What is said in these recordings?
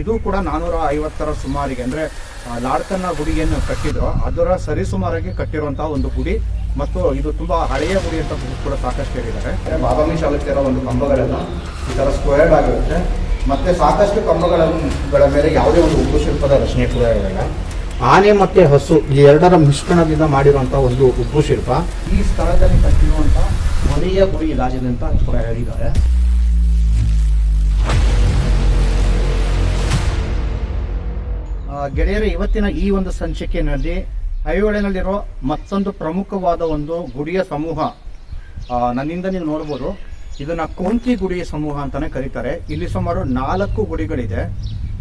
ಇದು ಕೂಡ ನಾನೂರ ಐವತ್ತರ ಸುಮಾರಿಗೆ ಅಂದ್ರೆ ಆ, ಲಾಡ್ಕನ್ನ ಗುಡಿಯನ್ನು ಕಟ್ಟಿದ್ರು. ಅದರ ಸರಿಸುಮಾರಾಗಿ ಕಟ್ಟಿರುವಂತಹ ಒಂದು ಗುಡಿ ಮತ್ತು ಇದು ತುಂಬಾ ಹಳೆಯ ಗುಡಿ ಅಂತ ಕೂಡ ಸಾಕಷ್ಟು ಹೇಳಿದ್ದಾರೆ. ಬಾದಾಮಿ ಚಾಲುಕ್ಯರ ಒಂದು ಕಂಬಗಳೆಲ್ಲ ಈ ತರ ಸ್ಕ್ವೇರ್ಡ್ ಆಗಿರುತ್ತೆ. ಮತ್ತೆ ಸಾಕಷ್ಟು ಕಂಬಗಳ ಮೇಲೆ ಯಾವುದೇ ಒಂದು ಉಪ್ಪು ಶಿಲ್ಪದ ರಚನೆ ಕೂಡ ಇರಲಿಲ್ಲ ಆನೆ ಮತ್ತೆ ಹಸು ಈ ಎರಡರ ಮಿಶ್ರಣದಿಂದ ಮಾಡಿರುವಂತಹ ಒಂದು ಉಬ್ಬು ಶಿಲ್ಪ. ಈ ಸ್ಥಳದಲ್ಲಿ ಕಟ್ಟಿರುವಂತಹ ಕೊನೆಯ ಗುಡಿ ರಾಜ್ಯದಂತ ಅಂತ ಕೂಡ ಹೇಳಿದ್ದಾರೆ. ಗೆಳೆಯರೇ, ಇವತ್ತಿನ ಈ ಒಂದು ಸಂಚಿಕೆಯಲ್ಲಿ ಐಹೊಳೆನಲ್ಲಿರೋ ಮತ್ತೊಂದು ಪ್ರಮುಖವಾದ ಒಂದು ಗುಡಿಯ ಸಮೂಹ ನನ್ನಿಂದ ನೀವು ನೋಡ್ಬೋದು. ಇದನ್ನ ಕೋಂತಿ ಗುಡಿಯ ಸಮೂಹ ಅಂತಾನೆ ಕರೀತಾರೆ. ಇಲ್ಲಿ ಸುಮಾರು ನಾಲ್ಕು ಗುಡಿಗಳಿದೆ.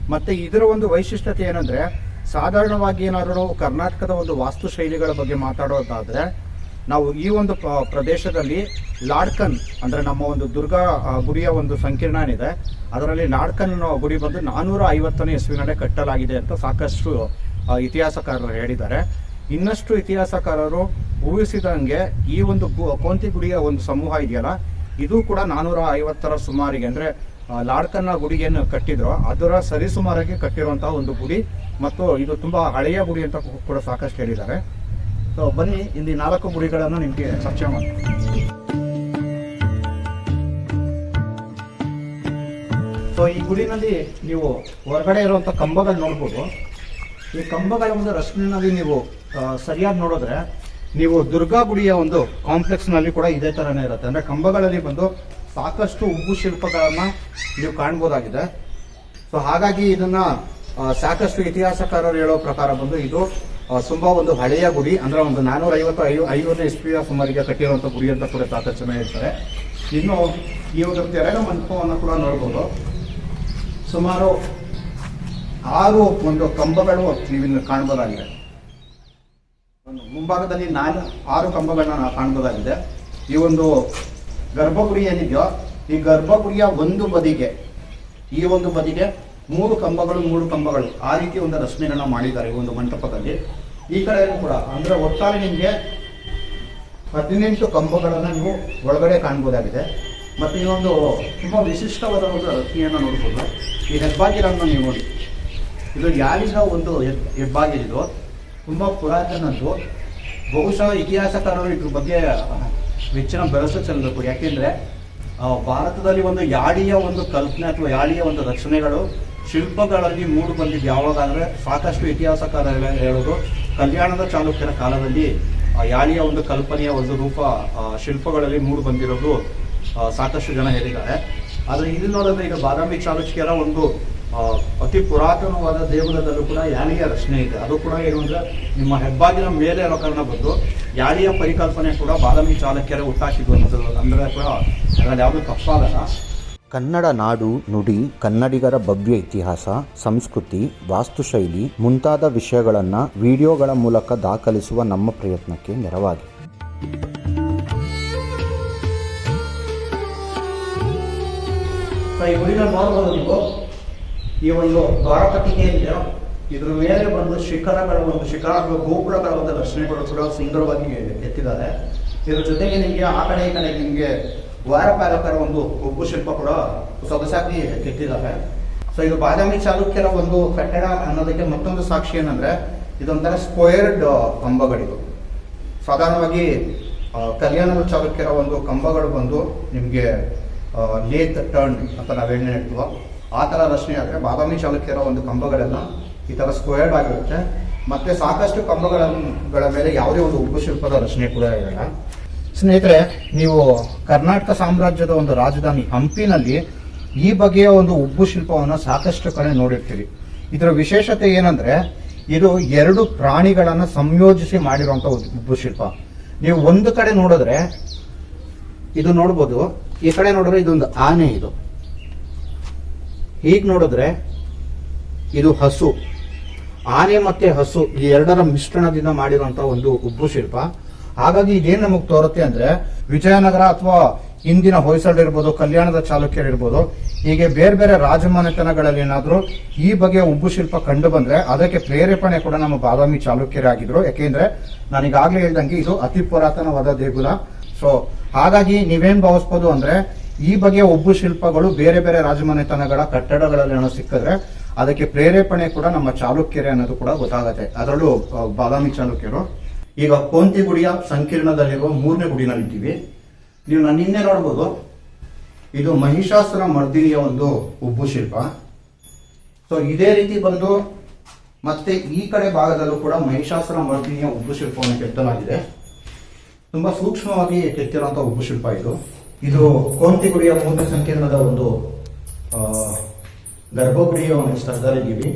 ಮತ್ತೆ ಇದರ ಒಂದು ವೈಶಿಷ್ಟ್ಯತೆ ಏನಂದ್ರೆ, ಸಾಧಾರಣವಾಗಿ ಏನಾದರೂ ಕರ್ನಾಟಕದ ಒಂದು ವಾಸ್ತುಶೈಲಿಗಳ ಬಗ್ಗೆ ಮಾತಾಡೋದಾದ್ರೆ ನಾವು ಈ ಒಂದು ಪ್ರದೇಶದಲ್ಲಿ ಲಾಡ್ಕನ್, ಅಂದ್ರೆ ನಮ್ಮ ಒಂದು ದುರ್ಗಾ ಗುಡಿಯ ಒಂದು ಸಂಕೀರ್ಣ ಏನಿದೆ ಅದರಲ್ಲಿ ಲಾಡ್ಕನ್ ಗುಡಿ ಬಂದು ನಾನೂರ ಐವತ್ತನೇ ಇಸ್ವಿನಲ್ಲೇ ಕಟ್ಟಲಾಗಿದೆ ಅಂತ ಸಾಕಷ್ಟು ಇತಿಹಾಸಕಾರರು ಹೇಳಿದ್ದಾರೆ. ಇನ್ನಷ್ಟು ಇತಿಹಾಸಕಾರರು ಊಹಿಸಿದಂಗೆ ಈ ಒಂದು ಕೋಂತಿ ಗುಡಿಯ ಒಂದು ಸಮೂಹ ಇದೆಯಲ್ಲ, ಇದು ಕೂಡ ನಾನೂರ ಐವತ್ತರ ಸುಮಾರಿಗೆ, ಅಂದ್ರೆ ಲಾಡ್ಕನ್ನ ಗುಡಿಯನ್ನು ಕಟ್ಟಿದ್ರು. ಅದರ ಸರಿಸುಮಾರಾಗಿ ಕಟ್ಟಿರುವಂತಹ ಒಂದು ಗುಡಿ, ಮತ್ತು ಇದು ತುಂಬಾ ಹಳೆಯ ಗುಡಿ ಅಂತ ಕೂಡ ಸಾಕಷ್ಟು ಹೇಳಿದ್ದಾರೆ. ಸೊ ಬನ್ನಿ, ಇಲ್ಲಿ ನಾಲ್ಕು ಗುಡಿಗಳನ್ನು ನಿಮಗೆ ಚರ್ಚೆ ಮಾಡಿ ಸೊ ಈ ಗುಡಿನಲ್ಲಿ ನೀವು ಹೊರಗಡೆ ಇರುವಂತ ಕಂಬಗಳು ನೋಡ್ಬೋದು. ಈ ಕಂಬಗಳ ಒಂದು ರಚನೆಯಲ್ಲಿ ನೀವು ಸರಿಯಾಗಿ ನೋಡಿದ್ರೆ ನೀವು ದುರ್ಗಾ ಗುಡಿಯ ಒಂದು ಕಾಂಪ್ಲೆಕ್ಸ್ನಲ್ಲಿ ಕೂಡ ಇದೇ ಥರನೇ ಇರುತ್ತೆ. ಅಂದ್ರೆ ಕಂಬಗಳಲ್ಲಿ ಬಂದು ಸಾಕಷ್ಟು ಉಬ್ಬು ಶಿಲ್ಪಗಳನ್ನು ನೀವು ಕಾಣ್ಬೋದಾಗಿದೆ. ಸೊ ಹಾಗಾಗಿ ಇದನ್ನ ಸಾಕಷ್ಟು ಇತಿಹಾಸಕಾರರು ಹೇಳೋ ಪ್ರಕಾರ ಬಂದು ಇದು ತುಂಬಾ ಒಂದು ಹಳೆಯ ಗುಡಿ, ಅಂದ್ರೆ ಒಂದು ನಾನೂರ ಐವತ್ತು ಐವ ಐವತ್ತನೇ ಇಸ್ವಿಯ ಸುಮಾರಿಗೆ ಕಟ್ಟಿರುವಂತ ಗುಡಿ ಅಂತ ಕೂಡ ಸಾಕಷ್ಟು ಜನ ಹೇಳ್ತಾರೆ. ಇನ್ನು ಈ ಒಂದು ತೆರೆದ ಮಂಟಪವನ್ನು ಕೂಡ ನೋಡ್ಬೋದು. ಸುಮಾರು ಆರು ಒಂದು ಕಂಬಗಳು ನೀವಿಲ್ಲಿ ಕಾಣಬಹುದಾಗಿದೆ ಒಂದು ಮುಂಭಾಗದಲ್ಲಿ ನಾನು, ಆರು ಕಂಬಗಳನ್ನ ನಾವು ಕಾಣಬಹುದಾಗಿದೆ ಈ ಒಂದು ಗರ್ಭಗುಡಿ ಏನಿದೆಯೋ, ಈ ಗರ್ಭಗುಡಿಯ ಒಂದು ಬದಿಗೆ, ಈ ಒಂದು ಬದಿಗೆ ಮೂರು ಕಂಬಗಳು ಮೂರು ಕಂಬಗಳು. ಆ ರೀತಿ ಒಂದು ರಚನೆಗಳನ್ನ ಮಾಡಿದ್ದಾರೆ ಒಂದು ಮಂಟಪದಲ್ಲಿ. ಈ ಕಡೆಯೂ ಕೂಡ, ಅಂದ್ರೆ ಒಟ್ಟಾರೆ ನಿಮಗೆ ಹದಿನೆಂಟು ಕಂಬಗಳನ್ನು ನೀವು ಒಳಗಡೆ ಕಾಣ್ಬೋದಾಗಿದೆ. ಮತ್ತು ಈ ಒಂದು ತುಂಬ ವಿಶಿಷ್ಟವಾದ ಒಂದು ರಚನೆಯನ್ನು ನೋಡ್ಬೋದು. ಈ ಹೆಬ್ಬಾಗಿಲನ್ನು ನೀವು ನೋಡಿ. ಇದು ಯಾರಿಗ ಒಂದು ಹೆಬ್- ಹೆಬ್ಬಾಗಿಲಿದು, ತುಂಬ ಪುರಾತನದ್ದು. ಬಹುಶಃ ಇತಿಹಾಸಕಾರರು ಇದ್ರ ಬಗ್ಗೆ ಹೆಚ್ಚಿನ ಬೆಳಸು ಚೆಲ್ಲಬೇಕು ಯಾಕೆಂದ್ರೆ ಭಾರತದಲ್ಲಿ ಒಂದು ಯಾಳಿಯ ಒಂದು ಕಲ್ಪನೆ ಅಥವಾ ಯಾಳಿಯ ಒಂದು ರಚನೆಗಳು ಶಿಲ್ಪಗಳಲ್ಲಿ ಮೂಡು ಬಂದಿದ್ದು ಯಾವುದಾದ್ರೆ ಸಾಕಷ್ಟು ಇತಿಹಾಸಕಾರ ಹೇಳೋದು. ಕಲ್ಯಾಣದ ಚಾಲುಕ್ಯರ ಕಾಲದಲ್ಲಿ ಯಾಳಿಯ ಒಂದು ಕಲ್ಪನೆಯ ಒಂದು ರೂಪ ಶಿಲ್ಪಗಳಲ್ಲಿ ಮೂಡು ಬಂದಿರೋದು ಸಾಕಷ್ಟು ಜನ ಹೇಳಿದ್ದಾರೆ. ಆದರೆ ಇಲ್ಲಿ ನೋಡಿದ್ರೆ ಈಗ ಬಾದಾಮಿ ಚಾಲುಕ್ಯರ ಒಂದು ಅತಿ ಪುರಾತನವಾದ ದೇಗುಲದಲ್ಲೂ ಕೂಡ ಯಾಳಿಯ ರಚನೆ ಇದೆ. ಅದು ಕೂಡ ಏನು ಅಂದ್ರೆ ನಿಮ್ಮ ಹೆಬ್ಬಾಗಿನ ಮೇಲೆ ಇರೋ ಕಾರಣ ಬಂದು ಯಾಳಿಯ ಪರಿಕಲ್ಪನೆ ಕೂಡ ಬಾದಾಮಿ ಚಾಲುಕ್ಯರ ಹುಟ್ಟಾಕಿದ್ದು ಅನ್ನೋದು ಅಂದ್ರೆ ಕೂಡ ಅದರಲ್ಲಿ ಯಾವುದು ತಪ್ಪಾಗಲ್ಲ. ಕನ್ನಡ ನಾಡು, ನುಡಿ, ಕನ್ನಡಿಗರ ಭವ್ಯ ಇತಿಹಾಸ, ಸಂಸ್ಕೃತಿ, ವಾಸ್ತುಶೈಲಿ ಮುಂತಾದ ವಿಷಯಗಳನ್ನು ವಿಡಿಯೋಗಳ ಮೂಲಕ ದಾಖಲಿಸುವ ನಮ್ಮ ಪ್ರಯತ್ನಕ್ಕೆ ನೆರವಾಗಿ. ಸೊ ಈ ಗುಡಿನ ಈ ಒಂದು ದ್ವಾರಪಟ್ಟಿಗೆ ಏನಿದೆಯೋ ಇದ್ರ ಮೇಲೆ ಬಂದು ಶಿಖರಗಳ ಒಂದು ಶಿಖರ ಗೋಪುರಗಳ ಒಂದು ರಚನೆಗಳು ಕೂಡ ಸುಂದರವಾಗಿ ಎತ್ತಿದ್ದಾರೆ. ಇದ್ರ ಜೊತೆಗೆ ನಿಮಗೆ ಆ ಕಡೆ ಈ ಕಡೆ ನಿಮಗೆ ದ್ವಾರಪಾಲಕರ ಒಂದು ಉಬ್ಬು ಶಿಲ್ಪ ಕೂಡ ಸೊಗಸಾಗಿ ಕೆತ್ತಿದ್ದಾವೆ ಸೊ ಇದು ಬಾದಾಮಿ ಚಾಲುಕ್ಯರ ಒಂದು ಕಟ್ಟಡ ಅನ್ನೋದಕ್ಕೆ ಮತ್ತೊಂದು ಸಾಕ್ಷಿ ಏನಂದ್ರೆ, ಇದೊಂಥರ ಸ್ಕ್ವೇರ್ಡ್ ಕಂಬಗಳಿದು. ಸಾಧಾರಣವಾಗಿ ಕಲ್ಯಾಣ ಚಾಲುಕ್ಯರ ಒಂದು ಕಂಬಗಳು ಬಂದು ನಿಮಗೆ ಲೇತ್ ಟರ್ನ್ ಅಂತ ನಾವೇನು ಹೇಳ್ತೀವೋ, ಆ ಥರ ರಚನೆ ಆದರೆ ಬಾದಾಮಿ ಚಾಲುಕ್ಯರ ಒಂದು ಕಂಬಗಳೆಲ್ಲ ಈ ಥರ ಸ್ಕ್ವೇರ್ಡ್ ಆಗಿರುತ್ತೆ. ಮತ್ತೆ ಸಾಕಷ್ಟು ಕಂಬಗಳ ಮೇಲೆ ಯಾವುದೇ ಒಂದು ಉಬ್ಬು ಶಿಲ್ಪದ ರಚನೆ ಕೂಡ ಇರಲ್ಲ. ಸ್ನೇಹಿತರೆ, ನೀವು ಕರ್ನಾಟಕ ಸಾಮ್ರಾಜ್ಯದ ಒಂದು ರಾಜಧಾನಿ ಹಂಪಿನಲ್ಲಿ ಈ ಬಗೆಯ ಒಂದು ಉಬ್ಬು ಶಿಲ್ಪವನ್ನು ಸಾಕಷ್ಟು ಕಡೆ ನೋಡಿರ್ತೀರಿ. ಇದರ ವಿಶೇಷತೆ ಏನಂದ್ರೆ, ಇದು ಎರಡು ಪ್ರಾಣಿಗಳನ್ನ ಸಂಯೋಜಿಸಿ ಮಾಡಿರುವಂತ ಉಬ್ಬು ಶಿಲ್ಪ. ನೀವು ಒಂದು ಕಡೆ ನೋಡಿದ್ರೆ, ಇದು ನೋಡ್ಬೋದು, ಈ ಕಡೆ ನೋಡಿದ್ರೆ ಇದೊಂದು ಆನೆ ಇದು. ಹೀಗೆ ನೋಡಿದ್ರೆ, ಇದು ಹಸು. ಆನೆ ಮತ್ತೆ ಹಸು, ಈ ಎರಡರ ಮಿಶ್ರಣದಿಂದ ಮಾಡಿರುವಂತಹ ಒಂದು ಉಬ್ಬು ಶಿಲ್ಪ. ಹಾಗಾಗಿ ಇದೇನು ನಮಗೆ ತೋರುತ್ತೆ ಅಂದ್ರೆ ವಿಜಯನಗರ ಅಥವಾ ಇಂದಿನ ಹೊಯ್ಸಳ್ ಇರ್ಬೋದು, ಕಲ್ಯಾಣದ ಚಾಲುಕ್ಯರು ಇರ್ಬೋದು, ಹೀಗೆ ಬೇರೆ ಬೇರೆ ರಾಜಮನೆತನಗಳಲ್ಲಿ ಏನಾದರೂ ಈ ಬಗೆಯ ಉಬ್ಬು ಶಿಲ್ಪ ಕಂಡು ಬಂದ್ರೆ ಅದಕ್ಕೆ ಪ್ರೇರೇಪಣೆ ಕೂಡ ನಮ್ಮ ಬಾದಾಮಿ ಚಾಲುಕ್ಯರೇ ಆಗಿದ್ರು. ಯಾಕೆಂದ್ರೆ ನಾನೀಗಾಗಲೇ ಹೇಳ್ದಂಗೆ ಇದು ಅತಿ ಪುರಾತನವಾದ ದೇಗುಲ. ಸೊ ಹಾಗಾಗಿ ನೀವೇನ್ ಭಾವಿಸ್ಬೋದು ಅಂದ್ರೆ ಈ ಬಗೆಯ ಉಬ್ಬು ಶಿಲ್ಪಗಳು ಬೇರೆ ಬೇರೆ ರಾಜಮನೆತನಗಳ ಕಟ್ಟಡಗಳಲ್ಲಿ ಏನೋ ಸಿಕ್ಕಿದ್ರೆ ಅದಕ್ಕೆ ಪ್ರೇರೇಪಣೆ ಕೂಡ ನಮ್ಮ ಚಾಲುಕ್ಯರೇ ಅನ್ನೋದು ಕೂಡ ಗೊತ್ತಾಗತ್ತೆ. ಅದರಲ್ಲೂ ಬಾದಾಮಿ ಚಾಲುಕ್ಯರು ಈಗ ಕೋಂತಿ ಗುಡಿಯ ಸಂಕೀರ್ಣದಲ್ಲಿರುವ ಮೂರನೇ ಗುಡಿನಲ್ಲಿದ್ದೀವಿ. ನೀವು ನಾನು ನಿನ್ನೆ ನೋಡ್ಬೋದು, ಇದು ಮಹಿಷಾಸುರ ಮರ್ದಿನಿಯ ಒಂದು ಉಬ್ಬು ಶಿಲ್ಪ. ಸೊ ಇದೇ ರೀತಿ ಬಂದು ಮತ್ತೆ ಈ ಕಡೆ ಭಾಗದಲ್ಲೂ ಕೂಡ ಮಹಿಷಾಸುರ ಮರ್ದಿನಿಯ ಉಬ್ಬು ಶಿಲ್ಪವನ್ನು ಕೆತ್ತಲಾಗಿದೆ. ತುಂಬಾ ಸೂಕ್ಷ್ಮವಾಗಿ ಕೆತ್ತಿರುವಂತಹ ಉಬ್ಬು ಶಿಲ್ಪ ಇದು. ಇದು ಕೋಂತಿಗುಡಿಯ ಮೂರನೇ ಸಂಕೀರ್ಣದ ಒಂದು ಗರ್ಭಗುಡಿಯ ಒಂದು ಸ್ಥಳದಲ್ಲಿದ್ದೀವಿ.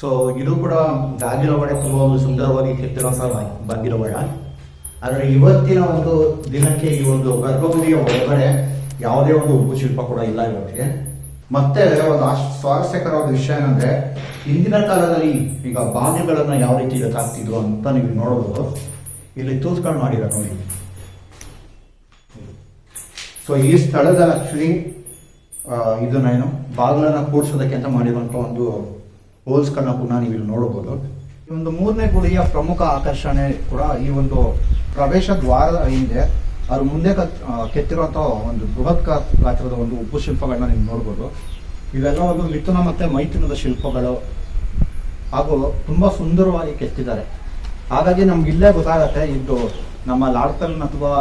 ಸೊ ಇದು ಕೂಡ ಬಾಗಿಲವಾಡ ತುಂಬಾ ಒಂದು ಸುಂದರವಾಗಿ ಕೆತ್ತಿರುವಂತಹ ಬಾಗಿಲವಾಡ ಆದರೆ ಇವತ್ತಿನ ಒಂದು ದಿನಕ್ಕೆ ಈ ಒಂದು ಗರ್ಭಗುಡಿಯ ಒಳಗಡೆ ಯಾವುದೇ ಒಂದು ಉಬ್ಬು ಶಿಲ್ಪ ಕೂಡ ಇಲ್ಲ ಇವತ್ತಿಗೆ. ಮತ್ತೆ ಒಂದು ಸ್ವಾರಸ್ಯಕರವಾದ ವಿಷಯ ಏನಂದ್ರೆ, ಹಿಂದಿನ ಕಾಲದಲ್ಲಿ ಈಗ ಬಾವಿಗಳನ್ನ ಯಾವ ರೀತಿ ಗೊತ್ತಾಗ್ತಿದ್ವು ಅಂತ ನೀವು ನೋಡಬಹುದು. ಇಲ್ಲಿ ತೂತ್ಕೊಂಡು ಮಾಡಿರ ನೋಡಿ. ಸೊ ಈ ಸ್ಥಳದ ಆಕ್ಚುಲಿ ಇದನ್ನ ಏನು ಬಾಗಿಲನ್ನ ಕೂಡಿಸೋದಕ್ಕೆ ಅಂತ ಮಾಡಿರುವಂತ ಒಂದು ಹೋಲ್ಸ್ಗಳನ್ನ ಕೂಡ ನೀವು ಇಲ್ಲಿ ನೋಡಬಹುದು. ಈ ಒಂದು ಮೂರನೇ ಗುಡಿಯ ಪ್ರಮುಖ ಆಕರ್ಷಣೆ ಕೂಡ ಈ ಒಂದು ಪ್ರವೇಶ ದ್ವಾರದ ಹಿಂದೆ ಅದ್ರ ಮುಂದೆ ಕೆತ್ತಿರುವಂತಹ ಒಂದು ಬೃಹತ್ ಗಾತ್ರದ ಒಂದು ಉಪ್ಪು ಶಿಲ್ಪಗಳನ್ನ ನೀವು ನೋಡ್ಬೋದು ಇವೆಲ್ಲ ಒಂದು ಮಿಥುನ ಮತ್ತೆ ಮೈಥುನದ ಶಿಲ್ಪಗಳು ಹಾಗೂ ತುಂಬಾ ಸುಂದರವಾಗಿ ಕೆತ್ತಿದ್ದಾರೆ. ಹಾಗಾಗಿ ನಮ್ಗೆ ಇಲ್ಲೇ ಗೊತ್ತಾಗತ್ತೆ, ಇದು ನಮ್ಮ ಲಾಡ್ಕಲ್ ಅಥವಾ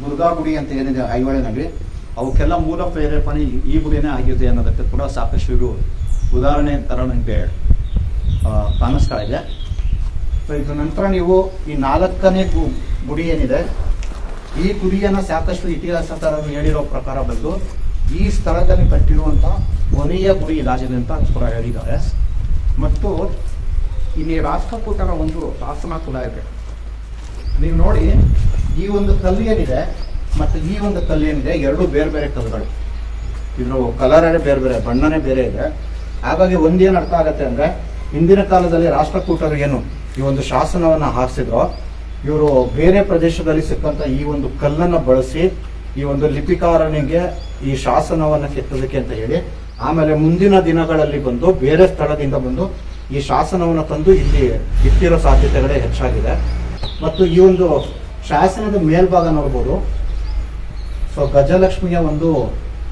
ದುರ್ಗಾ ಗುಡಿ ಅಂತ ಏನಿದೆ ಐಹೊಳೆನಲ್ಲಿ ಅವಕ್ಕೆಲ್ಲ ಮೂಲ ಪ್ರೇರೇಪಣೆ ಈ- ಗುಡಿನೇ ಆಗಿದೆ ಅನ್ನೋದಕ್ಕೆ ಕೂಡ ಸಾಕಷ್ಟು ಉದಾಹರಣೆ ಥರ ನನಗೆ ಕಾಣಿಸ್ತಾ ಇದೆ. ಸೊ ಇದ್ರ ನಂತರ ನೀವು ಈ ನಾಲ್ಕನೇ ಗುಡಿ ಏನಿದೆ, ಈ ಗುಡಿಯನ್ನು ಸಾಕಷ್ಟು ಇತಿಹಾಸ ತರ ಹೇಳಿರೋ ಪ್ರಕಾರ ಬಂದು, ಈ ಸ್ಥಳದಲ್ಲಿ ಕಟ್ಟಿರುವಂಥ ಕೊನೆಯ ಗುಡಿ ಇದಾಗಿದೆ ಅಂತ ಕೂಡ ಹೇಳಿದ್ದಾರೆ. ಮತ್ತು ಇಲ್ಲಿ ರಾಷ್ಟ್ರಕೂಟರ ಒಂದು ಶಾಸನ ಕೂಡ ಇದೆ. ನೀವು ನೋಡಿ, ಈ ಒಂದು ಕಲ್ಲು ಏನಿದೆ, ಮತ್ತು ಈ ಒಂದು ಕಲ್ಲು ಏನಿದೆ, ಎರಡು ಬೇರೆ ಬೇರೆ ಕಲ್ಲುಗಳು. ಇದ್ರ ಕಲರೇ ಬೇರೆ ಬೇರೆ, ಬಣ್ಣನೇ ಬೇರೆ ಇದೆ. ಹಾಗಾಗಿ ಒಂದೇನು ಅರ್ಥ ಆಗತ್ತೆ ಅಂದ್ರೆ ಹಿಂದಿನ ಕಾಲದಲ್ಲಿ ರಾಷ್ಟ್ರಕೂಟರು ಏನು ಈ ಒಂದು ಶಾಸನವನ್ನ ಹಾಕ್ಸಿದ್ರು ಇವರು ಬೇರೆ ಪ್ರದೇಶದಲ್ಲಿ ಸಿಕ್ಕಂತ ಈ ಒಂದು ಕಲ್ಲನ್ನ ಬಳಸಿ ಈ ಒಂದು ಲಿಪಿಕಾರನಿಗೆ ಈ ಶಾಸನವನ್ನ ಕೆತ್ತದಕ್ಕೆ ಅಂತ ಹೇಳಿ, ಆಮೇಲೆ ಮುಂದಿನ ದಿನಗಳಲ್ಲಿ ಬಂದು ಬೇರೆ ಸ್ಥಳದಿಂದ ಬಂದು ಈ ಶಾಸನವನ್ನು ತಂದು ಇಲ್ಲಿ ಇಟ್ಟಿರೋ ಸಾಧ್ಯತೆಗಳೇ ಹೆಚ್ಚಾಗಿದೆ. ಮತ್ತು ಈ ಒಂದು ಶಾಸನದ ಮೇಲ್ಭಾಗ ನೋಡ್ಬೋದು. ಸೊ ಗಜಲಕ್ಷ್ಮಿಯ ಒಂದು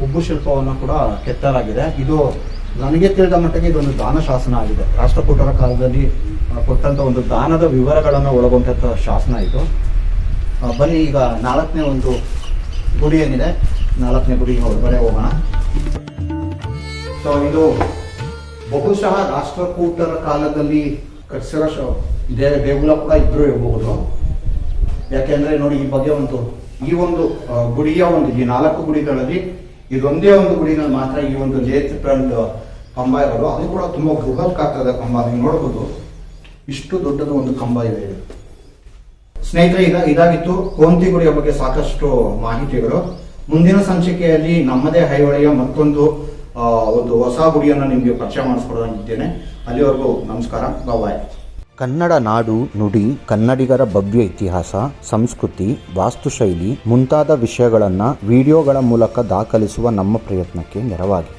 ಉಬ್ಬು ಶಿಲ್ಪವನ್ನು ಕೂಡ ಕೆತ್ತಲಾಗಿದೆ. ಇದು ನನಗೆ ತಿಳಿದ ಮಟ್ಟಿಗೆ ಇದೊಂದು ದಾನ ಶಾಸನ ಆಗಿದೆ. ರಾಷ್ಟ್ರಕೂಟರ ಕಾಲದಲ್ಲಿ ಕೊಟ್ಟಂತ ಒಂದು ದಾನದ ವಿವರಗಳನ್ನು ಒಳಗೊಂಡಂತ ಶಾಸನ ಇದು. ಬನ್ನಿ ಈಗ ನಾಲ್ಕನೇ ಒಂದು ಗುಡಿ ಏನಿದೆ? ನಾಲ್ಕನೇ ಗುಡಿ ಹೊರಗಡೆ ಹೋಗೋಣ. ಸೊ, ಇದು ಬಹುಶಃ ರಾಷ್ಟ್ರಕೂಟರ ಕಾಲದಲ್ಲಿ ಕಟ್ಟಿಸಿರೋ ಶ- ದೇ, ದೇಗುಲ ಕೂಡ ಇದ್ರೂ ಇರಬಹುದು ಯಾಕೆಂದ್ರೆ ನೋಡಿ, ಈ ಬಗ್ಗೆ ಒಂದು, ಈ ಒಂದು ಗುಡಿಯ ಒಂದು, ಈ ನಾಲ್ಕು ಗುಡಿಗಳಲ್ಲಿ ಇದೊಂದೇ ಒಂದು ಗುಡಿನಲ್ಲಿ ಮಾತ್ರ ಈ ಒಂದು ಲೇತ್ ಕಂಬ ಇರೋದು, ಅದು ಕೂಡ ತುಂಬ ಬೃಹತ್ ಕಾಕ್ತದ ಕಂಬ, ನೀವು ನೋಡಬಹುದು ಇಷ್ಟು ದೊಡ್ಡದ ಒಂದು ಕಂಬ ಇದೆ. ಸ್ನೇಹಿತರೆ, ಇದ ಇದಾಗಿತ್ತು. ಕೋಂತಿ ಗುಡಿಯ ಬಗ್ಗೆ ಸಾಕಷ್ಟು ಮಾಹಿತಿಗಳು. ಮುಂದಿನ ಸಂಚಿಕೆಯಲ್ಲಿ ನಮ್ಮದೇ ಹೈವಳಿಯ ಮತ್ತೊಂದು ಒಂದು ಹೊಸ ಗುಡಿಯನ್ನು ನಿಮಗೆ ಪರಿಚಯ ಮಾಡಿಸ್ಕೊಡೋದಿದ್ದೇನೆ ಅಲ್ಲಿವರೆಗೂ ನಮಸ್ಕಾರ. ಬಾಯ್ ಕನ್ನಡ ನಾಡು ನುಡಿ, ಕನ್ನಡಿಗರ ಭವ್ಯ ಇತಿಹಾಸ, ಸಂಸ್ಕೃತಿ, ವಾಸ್ತುಶೈಲಿ ಮುಂತಾದ ವಿಷಯಗಳನ್ನು ವಿಡಿಯೋಗಳ ಮೂಲಕ ದಾಖಲಿಸುವ ನಮ್ಮ ಪ್ರಯತ್ನಕ್ಕೆ ನೆರವಾಗಿ.